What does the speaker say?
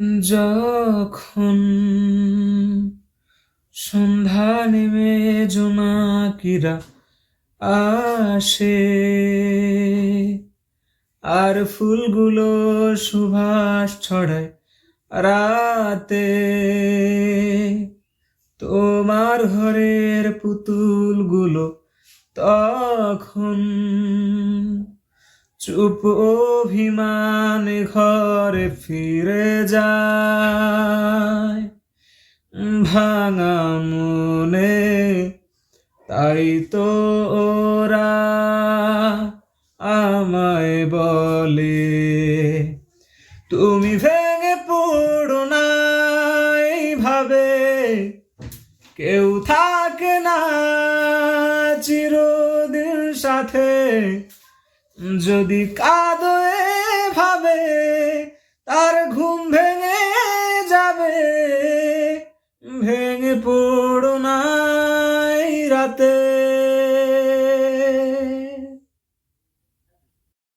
যখন সন্ধ্যা নেমে জোনাকিরা আসে আর ফুলগুলো সুভাষ ছড়ায় রাতে। তোমার ঘরের পুতুলগুলো তখন চুপ অভিমান ঘরে ফিরে যায়। ভাঙা মনে, তাই তো ওরা আমায় বলে, তুমি ভেঙে পড়ো না এইভাবে, কেউ থাকে না চিরদিন সাথে। যদি কাঁদো ভাবে তার ঘুম ভেঙে যাবে ভেঙে পড়ো নাই রাতে।